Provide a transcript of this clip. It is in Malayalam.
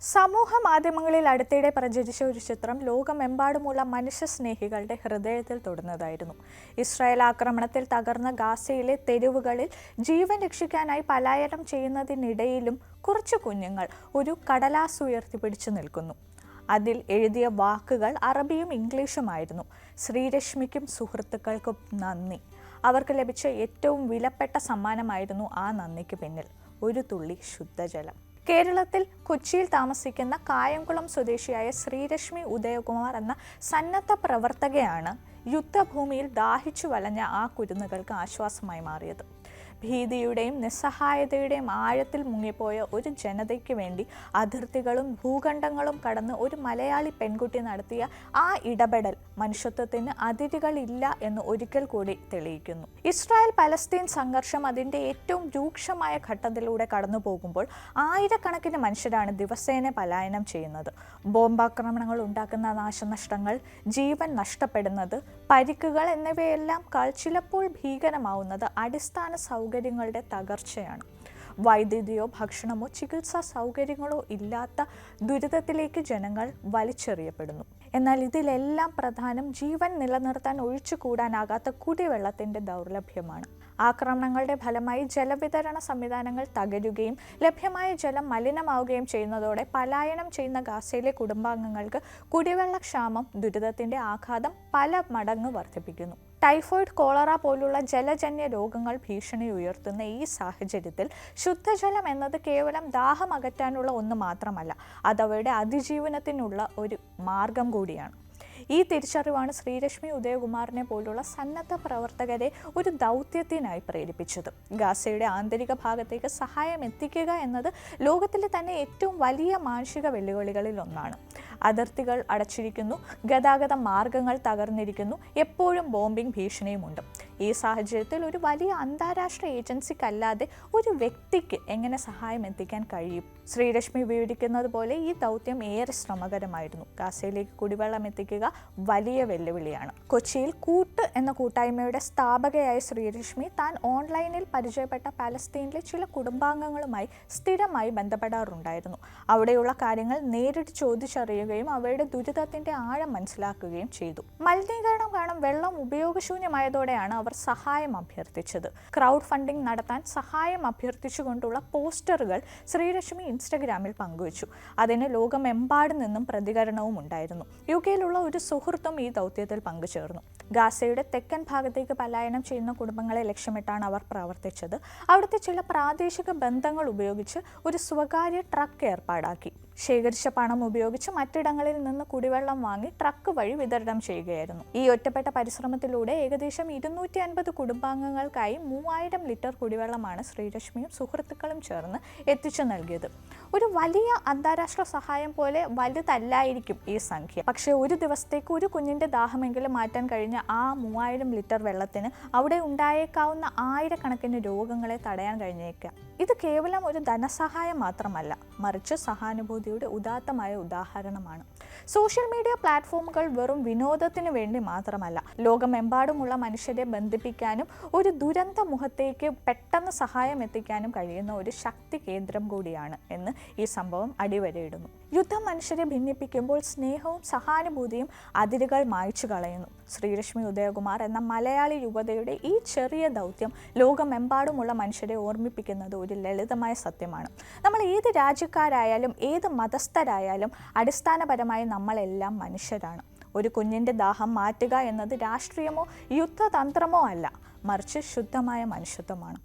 സമൂഹ മാധ്യമങ്ങളിൽ അടുത്തിടെ പ്രചരിച്ച ഒരു ചിത്രം ലോകമെമ്പാടുമുള്ള മനുഷ്യസ്നേഹികളുടെ ഹൃദയത്തിൽ തൊടുന്നതായിരുന്നു. ഇസ്രായേൽ ആക്രമണത്തിൽ തകർന്ന ഗാസയിലെ തെരുവുകളിൽ ജീവൻ രക്ഷിക്കാനായി പലായനം ചെയ്യുന്നതിനിടയിലും കുറച്ചു കുഞ്ഞുങ്ങൾ ഒരു കടലാസ് ഉയർത്തി പിടിച്ചു നിൽക്കുന്നു. അതിൽ എഴുതിയ വാക്കുകൾ അറബിയും ഇംഗ്ലീഷുമായിരുന്നു. ശ്രീരശ്മിക്കും സുഹൃത്തുക്കൾക്കും നന്ദി. അവർക്ക് ലഭിച്ച ഏറ്റവും വിലപ്പെട്ട സമ്മാനമായിരുന്നു ആ നന്ദിക്ക് പിന്നിൽ. ഒരു തുള്ളി ശുദ്ധജലം. കേരളത്തിൽ കൊച്ചിയിൽ താമസിക്കുന്ന കായംകുളം സ്വദേശിയായ ശ്രീരശ്മി ഉദയകുമാർ എന്ന സന്നദ്ധ പ്രവർത്തകയാണ് യുദ്ധഭൂമിയിൽ ദാഹിച്ചു വലഞ്ഞ ആ കുരുന്നുകൾക്ക് ആശ്വാസമായി മാറിയത്. ഭീതിയുടെയും നിസ്സഹായതയുടെയും ആഴത്തിൽ മുങ്ങിപ്പോയ ഒരു ജനതയ്ക്ക് വേണ്ടി അതിർത്തികളും ഭൂഖണ്ഡങ്ങളും കടന്ന് ഒരു മലയാളി പെൺകുട്ടി നടത്തിയ ആ ഇടപെടൽ മനുഷ്യത്വത്തിന് അതിരുകളില്ല എന്ന് ഒരിക്കൽ കൂടി തെളിയിക്കുന്നു. ഇസ്രായേൽ പലസ്തീൻ സംഘർഷം അതിന്റെ ഏറ്റവും രൂക്ഷമായ ഘട്ടത്തിലൂടെ കടന്നു പോകുമ്പോൾ ആയിരക്കണക്കിന് മനുഷ്യരാണ് ദിവസേന പലായനം ചെയ്യുന്നത്. ബോംബാക്രമണങ്ങൾ ഉണ്ടാക്കുന്ന നാശനഷ്ടങ്ങൾ ജീവൻ നഷ്ടപ്പെടുന്നത് പരിക്കുകൾ എന്നിവയെല്ലാം ചിലപ്പോൾ ഭീകരമാവുന്നത് അടിസ്ഥാന സൗകര്യങ്ങളുടെ തകർച്ചയാണ്. വൈദ്യുതിയോ ഭക്ഷണമോ ചികിത്സാ സൗകര്യങ്ങളോ ഇല്ലാത്ത ദുരിതത്തിലേക്ക് ജനങ്ങൾ വലിച്ചെറിയപ്പെടുന്നു. എന്നാൽ ഇതിലെല്ലാം പ്രധാനം ജീവൻ നിലനിർത്താൻ ഒഴിച്ചുകൂടാനാകാത്ത കുടിവെള്ളത്തിന്റെ ദൗർലഭ്യമാണ്. ആക്രമണങ്ങളുടെ ഫലമായി ജലവിതരണ സംവിധാനങ്ങൾ തകരുകയും ലഭ്യമായ ജലം മലിനമാവുകയും ചെയ്യുന്നതോടെ പലായനം ചെയ്യുന്ന ഗാസയിലെ കുടുംബാംഗങ്ങൾക്ക് കുടിവെള്ളക്ഷാമം ദുരിതത്തിന്റെ ആഘാതം പല മടങ്ങ് വർദ്ധിപ്പിക്കുന്നു. ടൈഫോയിഡ് കോളറ പോലുള്ള ജലജന്യ രോഗങ്ങൾ ഭീഷണി ഉയർത്തുന്ന ഈ സാഹചര്യത്തിൽ ശുദ്ധജലം എന്നത് കേവലം ദാഹം അകറ്റാനുള്ള ഒന്ന് മാത്രമല്ല അതവയുടെ അതിജീവനത്തിനുള്ള ഒരു മാർഗം കൂടിയാണ്. ഈ തിരിച്ചറിവാണ് ശ്രീരശ്മി ഉദയകുമാറിനെ പോലുള്ള സന്നദ്ധ പ്രവർത്തകരെ ഒരു ദൗത്യത്തിനായി പ്രേരിപ്പിച്ചത്. ഗാസയുടെ ആന്തരിക ഭാഗത്തേക്ക് സഹായം എത്തിക്കുക എന്നത് ലോകത്തിലെ തന്നെ ഏറ്റവും വലിയ മാനുഷിക വെല്ലുവിളികളിൽ ഒന്നാണ്. അതിർത്തികൾ അടച്ചിരിക്കുന്നു ഗതാഗത മാർഗങ്ങൾ തകർന്നിരിക്കുന്നു എപ്പോഴും ബോംബിംഗ് ഭീഷണിയുമുണ്ട്. ഈ സാഹചര്യത്തിൽ ഒരു വലിയ അന്താരാഷ്ട്ര ഏജൻസിക്കല്ലാതെ ഒരു വ്യക്തിക്ക് എങ്ങനെ സഹായം എത്തിക്കാൻ കഴിയും? ശ്രീരശ്മി വിവരിക്കുന്നത് പോലെ ഈ ദൗത്യം ഏറെ ശ്രമകരമായിരുന്നു. ഗാസയിലേക്ക് കുടിവെള്ളം എത്തിക്കുക വലിയ വെല്ലുവിളിയാണ്. കൊച്ചിയിൽ കൂട്ട് എന്ന കൂട്ടായ്മയുടെ സ്ഥാപകയായ ശ്രീരശ്മി താൻ ഓൺലൈനിൽ പരിചയപ്പെട്ട പലസ്തീനിലെ ചില കുടുംബാംഗങ്ങളുമായി സ്ഥിരമായി ബന്ധപ്പെടാറുണ്ടായിരുന്നു. അവിടെയുള്ള കാര്യങ്ങൾ നേരിട്ട് ചോദിച്ചറിയുകയും അവയുടെ ദുരിതത്തിന്റെ ആഴം മനസ്സിലാക്കുകയും ചെയ്തു. മലിനീകരണം കാരണം വെള്ളം ഉപയോഗശൂന്യമായതോടെയാണ് അവർ സഹായം അഭ്യർത്ഥിച്ചത്. ക്രൗഡ് ഫണ്ടിംഗ് നടത്താൻ സഹായം അഭ്യർത്ഥിച്ചുകൊണ്ടുള്ള പോസ്റ്ററുകൾ ശ്രീലക്ഷ്മി ഇൻസ്റ്റഗ്രാമിൽ പങ്കുവച്ചു. അതിന് ലോകമെമ്പാടും നിന്നും പ്രതികരണവും ഉണ്ടായിരുന്നു. യു കെയിലുള്ള ഒരു സുഹൃത്തും ഈ ദൗത്യത്തിൽ പങ്കുചേർന്നു. ഗാസയുടെ തെക്കൻ ഭാഗത്തേക്ക് പലായനം ചെയ്യുന്ന കുടുംബങ്ങളെ ലക്ഷ്യമിട്ടാണ് അവർ പ്രവർത്തിച്ചത്. അവിടുത്തെ ചില പ്രാദേശിക ബന്ധങ്ങൾ ഉപയോഗിച്ച് ഒരു സ്വകാര്യ ട്രക്ക് ഏർപ്പാടാക്കി. ശേഖരിച്ച പണം ഉപയോഗിച്ച് മറ്റിടങ്ങളിൽ നിന്ന് കുടിവെള്ളം വാങ്ങി ട്രക്ക് വഴി വിതരണം ചെയ്യുകയായിരുന്നു. ഈ ഒറ്റപ്പെട്ട പരിശ്രമത്തിലൂടെ ഏകദേശം ഇരുന്നൂറ്റി അൻപത് കുടുംബാംഗങ്ങൾക്കായി മൂവായിരം ലിറ്റർ കുടിവെള്ളമാണ് ശ്രീരശ്മിയും സുഹൃത്തുക്കളും ചേർന്ന് എത്തിച്ചു നൽകിയത്. ഒരു വലിയ അന്താരാഷ്ട്ര സഹായം പോലെ വലുതല്ലായിരിക്കും ഈ സംഖ്യ. പക്ഷേ ഒരു ദിവസത്തേക്ക് ഒരു കുഞ്ഞിന്റെ ദാഹമെങ്കിലും മാറ്റാൻ കഴിഞ്ഞ ആ മൂവായിരം ലിറ്റർ വെള്ളത്തിന് അവിടെ ഉണ്ടായേക്കാവുന്ന ആയിരക്കണക്കിന് രോഗങ്ങളെ തടയാൻ കഴിഞ്ഞേക്കാം ഇത് കേവലം ഒരു ധനസഹായം മാത്രമല്ല മറിച്ച് സഹാനുഭൂതിയുടെ ഉദാത്തമായ ഉദാഹരണമാണ്. സോഷ്യൽ മീഡിയ പ്ലാറ്റ്ഫോമുകൾ വെറും വിനോദത്തിന് വേണ്ടി മാത്രമല്ല ലോകമെമ്പാടുമുള്ള മനുഷ്യരെ ബന്ധിപ്പിക്കാനും ഒരു ദുരന്ത മുഖത്തേക്ക് പെട്ടെന്ന് സഹായം എത്തിക്കാനും കഴിയുന്ന ഒരു ശക്തി കേന്ദ്രം കൂടിയാണ് എന്ന് ഈ സംഭവം അടിവരയിടുന്നു. യുദ്ധം മനുഷ്യരെ ഭിന്നിപ്പിക്കുമ്പോൾ സ്നേഹവും സഹാനുഭൂതിയും അതിരുകൾ മായ്ച്ചു കളയുന്നു. ശ്രീലക്ഷ്മി ഉദയകുമാർ എന്ന മലയാളി യുവതയുടെ ഈ ചെറിയ ദൗത്യം ലോകമെമ്പാടുമുള്ള മനുഷ്യരെ ഓർമ്മിപ്പിക്കുന്നത് ഒരു ലളിതമായ സത്യമാണ്. നമ്മൾ ഏത് രാജ്യക്കാരായാലും ഏത് മതസ്ഥരായാലും അടിസ്ഥാനപരമായി നമ്മളെല്ലാം മനുഷ്യരാണ്. ഒരു കുഞ്ഞിന്റെ ദാഹം മാറ്റുക എന്നത് രാഷ്ട്രീയമോ യുദ്ധതന്ത്രമോ അല്ല. മറിച്ച് ശുദ്ധമായ മനുഷ്യത്വമാണ്.